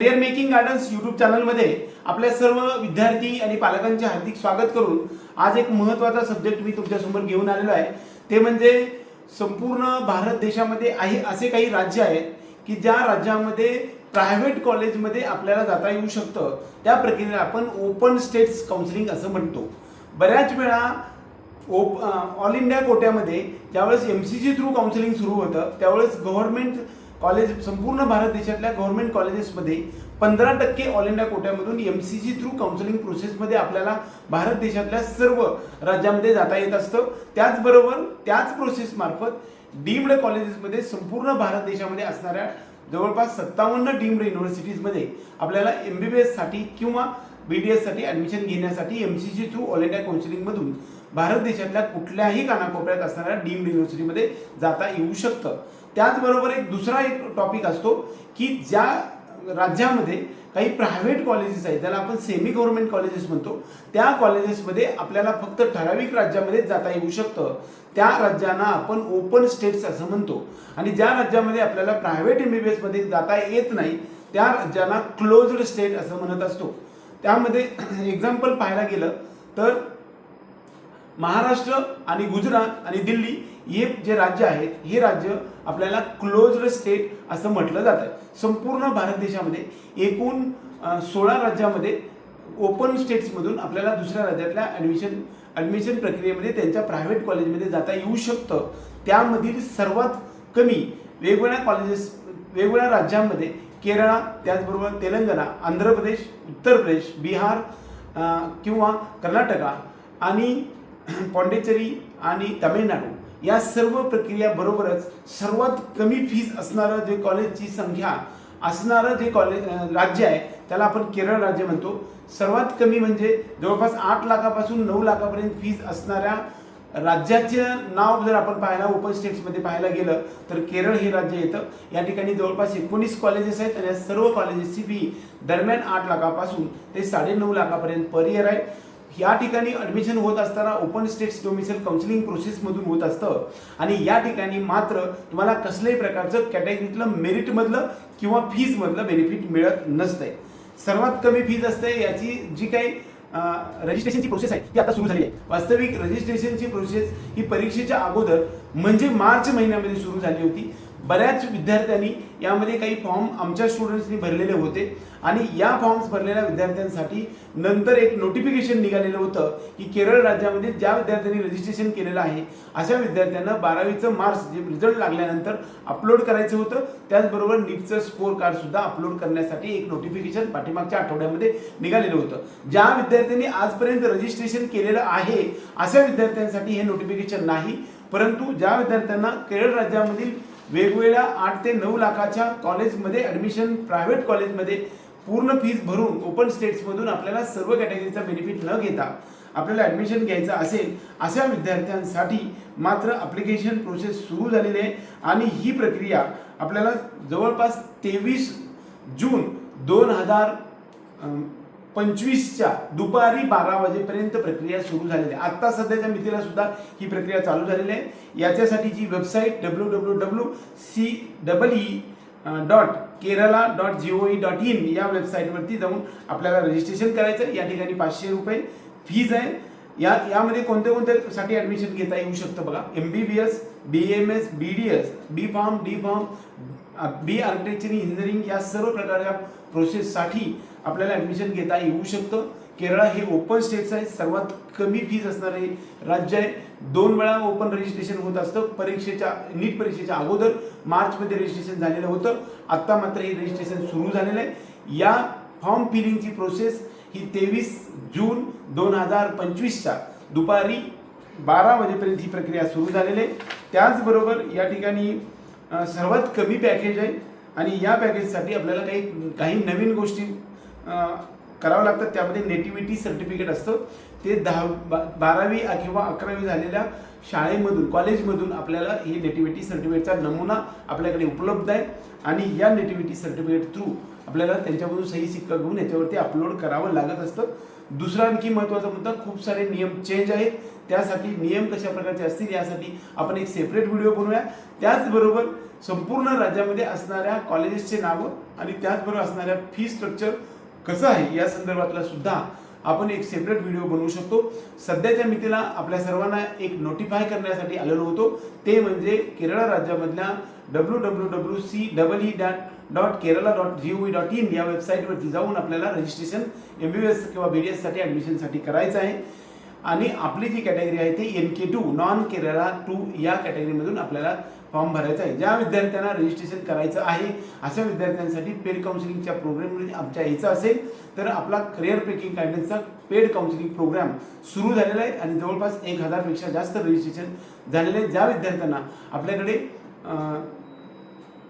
Career making gardens YouTube चॅनलमध्ये आपल्या सर्व विद्यार्थी आणि पालकांचे हार्दिक स्वागत करून आज एक महत्त्वाचा सब्जेक्ट मी तुमच्यासमोर घेऊन आलेलो आहे. ते म्हणजे संपूर्ण भारत देशामध्ये आहे असे काही राज्य आहेत की ज्या राज्यामध्ये प्रायव्हेट कॉलेजमध्ये आपल्याला जाता येऊ शकतं. त्या प्रक्रियेला आपण ओपन स्टेट्स काउन्सिलिंग असं म्हणतो. बऱ्याच वेळा ओप ऑल इंडिया कोट्यामध्ये ज्यावेळेस M C C through counselling सुरू होतं त्यावेळेस गव्हर्नमेंट कॉलेज संपूर्ण भारत देशातल्या गव्हर्नमेंट कॉलेजेसमध्ये पंधरा टक्के all India कोट्यामधून M C G through counselling प्रोसेसमध्ये आपल्याला भारत देशातल्या सर्व राज्यामध्ये जाता येत असतं. त्याचबरोबर त्याच प्रोसेसमार्फत डीम्ड कॉलेजेसमध्ये संपूर्ण भारत देशामध्ये असणाऱ्या जवळपास सत्तावन्न डीम्ड युनिव्हर्सिटीजमध्ये आपल्याला एम बी बी एससाठी किंवा बी डी एससाठी ॲडमिशन घेण्यासाठी M C C through all India काउन्सिलिंगमधून Bharat देशातल्या कुठल्याही कानाकोपऱ्यात असणाऱ्या डीम्ड युनिव्हर्सिटीमध्ये जाता येऊ शकतं. त्याचबरोबर एक दुसरा एक टॉपिक असतो की ज्या राज्यामध्ये काही प्रायव्हेट कॉलेजेस आहेत ज्याला आपण सेमी गव्हर्नमेंट कॉलेजेस म्हणतो त्या कॉलेजेसमध्ये आपल्याला फक्त ठराविक राज्यामध्येच जाता येऊ शकतं. त्या राज्यांना आपण ओपन स्टेट्स असं म्हणतो. आणि ज्या राज्यामध्ये आपल्याला प्रायव्हेट एम बी बी एसमध्ये जाता येत नाही त्या राज्यांना क्लोज्ड स्टेट असं म्हणत असतो. त्यामध्ये एक्झाम्पल पाहायला गेलं तर महाराष्ट्र आणि गुजरात आणि दिल्ली हे जे राज्य आहेत हे राज्य आपल्याला क्लोज्ड स्टेट असं म्हटलं जातं संपूर्ण भारत देशामध्ये एकूण सोळा राज्यामध्ये ओपन स्टेट्समधून आपल्याला दुसऱ्या राज्यातल्या ॲडमिशन ॲडमिशन प्रक्रियेमध्ये त्यांच्या प्रायव्हेट कॉलेजमध्ये जाता येऊ शकतं. त्यामधील सर्वात कमी वेगवेगळ्या कॉलेजेस वेगवेगळ्या राज्यांमध्ये केरळ त्याचबरोबर तेलंगणा आंध्र प्रदेश उत्तर प्रदेश बिहार किंवा कर्नाटका आणि पॉंडिचेरी आणि तामिळनाडू या सर्व प्रक्रियाबरोबरच सर्वात कमी फीज असणारं जे कॉलेजची संख्या असणारं जे कॉलेज राज्य आहे त्याला आपण केरळ राज्य म्हणतो. सर्वात कमी म्हणजे जवळपास आठ लाखापासून नऊ लाखापर्यंत फीज असणाऱ्या राज्याचं नाव जर आपण पाहायला ओपन स्टेट्समध्ये पाहायला गेलं तर केरळ हे राज्य येतं. या ठिकाणी जवळपास एकोणीस कॉलेजेस आहेत आणि या सर्व कॉलेजेसची फी दरम्यान आठ लाखापासून ते साडेनऊ लाखापर्यंत पर इयर आहे. या ठिकाणी ॲडमिशन होत असताना ओपन स्टेट्स डोमिसल काउन्सिलिंग प्रोसेसमधून होत असतं. आणि या ठिकाणी मात्र तुम्हाला कसल्याही प्रकारचं कॅटेगरीतलं मेरिटमधलं किंवा फीजमधलं बेनिफिट मिळत नसतंय. सर्वात कमी फीज असते याची जी काही रजिस्ट्रेशनची प्रोसेस आहे ती आता सुरू झाली आहे. वास्तविक रजिस्ट्रेशनची प्रोसेस ही परीक्षेच्या अगोदर म्हणजे मार्च महिन्यामध्ये सुरू झाली होती. बऱ्याच विद्यार्थ्यांनी यामध्ये काही फॉर्म आमच्या स्टुडंट्सनी भरलेले होते. आणि या फॉर्म्स भरलेल्या विद्यार्थ्यांसाठी नंतर एक नोटिफिकेशन निघालेलं होतं की केरळ राज्यामध्ये ज्या विद्यार्थ्यांनी रजिस्ट्रेशन केलेलं आहे अशा विद्यार्थ्यांना बारावीचं मार्क्स जे रिझल्ट लागल्यानंतर अपलोड करायचं होतं. त्याचबरोबर नीटचं स्कोअर कार्डसुद्धा अपलोड करण्यासाठी एक नोटिफिकेशन पाठीमागच्या आठवड्यामध्ये निघालेलं होतं. ज्या विद्यार्थ्यांनी आजपर्यंत रजिस्ट्रेशन केलेलं आहे अशा विद्यार्थ्यांसाठी हे नोटिफिकेशन नाही. परंतु ज्या विद्यार्थ्यांना केरळ राज्यामधील वेगवेगळ्या आठ ते नऊ लाखाच्या कॉलेजमध्ये ॲडमिशन प्रायव्हेट कॉलेजमध्ये पूर्ण फीज भरून ओपन स्टेट्समधून आपल्याला सर्व कॅटेगरीचा बेनिफिट न घेता आपल्याला ॲडमिशन घ्यायचं असेल अशा विद्यार्थ्यांसाठी मात्र अप्लिकेशन प्रोसेस सुरू झालेली आहे. आणि ही प्रक्रिया आपल्याला जवळपास तेवीस जून दोन हजार पंचवीसच्या दुपारी बारा वाजेपर्यंत प्रक्रिया सुरू झालेली आहे. आत्ता सध्याच्या मितीला सुद्धा ही प्रक्रिया चालू झालेली आहे. याच्यासाठी जी website W W W C double E dot Kerala dot G O E dot in या वेबसाईटवरती जाऊन आपल्याला रजिस्ट्रेशन करायचं या ठिकाणी पाचशे रुपये फीज आहे. या यामध्ये कोणत्या कोणत्या साठी ॲडमिशन घेता येऊ शकतं बघा? M B B S B M S B D S B pharm D pharm B architecture engineering या सर्व प्रकारच्या प्रोसेससाठी आपल्याला ॲडमिशन घेता येऊ शकतं. केरळ हे ओपन स्टेट्स आहे सर्वात कमी फीज असणारे राज्य आहे. दोन वेळा ओपन रजिस्ट्रेशन होत असतं. परीक्षेच्या नीट परीक्षेच्या अगोदर मार्चमध्ये रजिस्ट्रेशन झालेलं होतं. आत्ता मात्र हे रजिस्ट्रेशन सुरू झालेलं आहे. या फॉर्म फिलिंगची प्रोसेस ही तेवीस जून दोन हजार पंचवीसच्या दुपारी बारा वाजेपर्यंत ही प्रक्रिया सुरू झालेली आहे. त्याचबरोबर या ठिकाणी सर्वात कमी पॅकेज आहे. आणि या पॅकेजसाठी आपल्याला काही काही नवीन गोष्टी करावं लागतात. त्यामध्ये नेटिव्हिटी सर्टिफिकेट असतं. ते दहा बा- बारावी किंवा अकरावी झालेल्या शाळेमधून कॉलेजमधून आपल्याला हे नेटिव्हिटी सर्टिफिकेटचा नमुना आपल्याकडे उपलब्ध आहे आणि या नेटिव्हिटी सर्टिफिकेट थ्रू आपल्याला त्यांच्यामधून सही सिक्का घेऊन याच्यावरती अपलोड करावं लागत असतं. दुसरा आणखी महत्त्वाचा मुद्दा खूप सारे नियम चेंज आहेत. त्यासाठी नियम कशा प्रकारचे असतील यासाठी आपण एक सेपरेट व्हिडिओ बनवूया. त्याचबरोबर संपूर्ण राज्यामध्ये असणाऱ्या कॉलेजेसचे नावं आणि त्याचबरोबर असणाऱ्या फी स्ट्रक्चर कसं आहे या संदर्भातला सुद्धा आपण एक सेपरेट व्हिडिओ बनवू शकतो. सध्याच्या मितीला आपल्या सर्वांना एक नोटिफाय करण्यासाठी आलेलो होतो. ते म्हणजे Kerala राज्यामधल्या W W W C double E dot dot Kerala dot G O dot in या वेबसाईटवरती जाऊन आपल्याला registration M B B S किंवा बी डी एससाठी ॲडमिशनसाठी करायचं आहे. आणि आपली जी कॅटेगरी आहे ती N K two non Kerala two या कॅटेगरीमधून आपल्याला फॉर्म भरायचा आहे. ज्या विद्यार्थ्यांना रजिस्ट्रेशन करायचं आहे अशा विद्यार्थ्यांसाठी पेड काउन्सिलिंगच्या प्रोग्राममध्ये आमच्या यायचं असेल तर आपला करिअर ब्रेकिंग गायडन्सचा पेड काउन्सिलिंग प्रोग्राम सुरू झालेला आहे आणि जवळपास एक हजारपेक्षा जास्त रजिस्ट्रेशन झालेलं आहे ज्या विद्यार्थ्यांना आपल्याकडे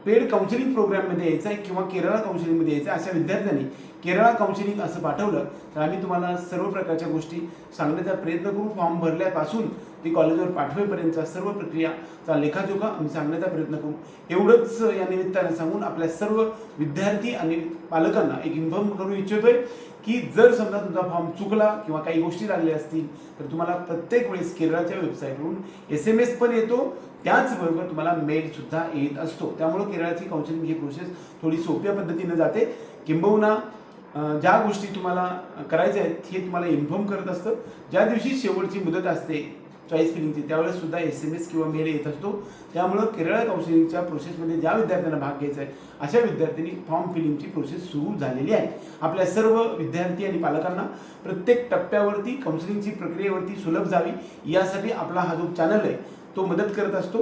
पेड काउन्सिलिंग प्रोग्राममध्ये यायचं आहे किंवा केरळा काउन्सिलिंगमध्ये यायचं आहे अशा विद्यार्थ्यांनी केरळा काउन्सिलिंग असं पाठवलं तर आम्ही तुम्हाला सर्व प्रकारच्या गोष्टी सांगण्याचा प्रयत्न करू. फॉर्म भरल्यापासून ती कॉलेजवर पाठवेपर्यंतचा सर्व प्रक्रियाचा लेखाजोखा आम्ही सांगण्याचा प्रयत्न करू. एवढंच या निमित्तानं सांगून आपल्या सर्व विद्यार्थी आणि पालकांना एक इन्फॉर्म करू इच्छितोय की जर समजा तुमचा फॉर्म चुकला किंवा काही गोष्टी लागल्या असतील तर तुम्हाला प्रत्येक वेळेस केरळाच्या वेबसाईटवरून एस एम एस पण येतो. त्याचबरोबर तुम्हाला मेलसुद्धा येत असतो. त्यामुळे केरळाची काउन्सिलिंग ही प्रोसेस थोडी सोप्या पद्धतीनं जाते. किंबहुना ज्या गोष्टी तुम्हाला करायच्या आहेत हे तुम्हाला इन्फॉर्म करत असतं. ज्या दिवशी शेवटची मुदत असते चॉईस फिलिंगची त्यावेळेस सुद्धा एस एम एस किंवा मेल येत असतो. त्यामुळं केरळ काउन्सिलिंगच्या प्रोसेसमध्ये ज्या विद्यार्थ्यांना भाग घ्यायचा आहे अशा विद्यार्थ्यांनी फॉर्म फिलिंगची प्रोसेस सुरू झालेली आहे. आपल्या सर्व विद्यार्थी आणि पालकांना प्रत्येक टप्प्यावरती काउन्सिलिंगची प्रक्रियेवरती सुलभ जावी यासाठी आपला हा जो चॅनल आहे तो मदत करत असतो.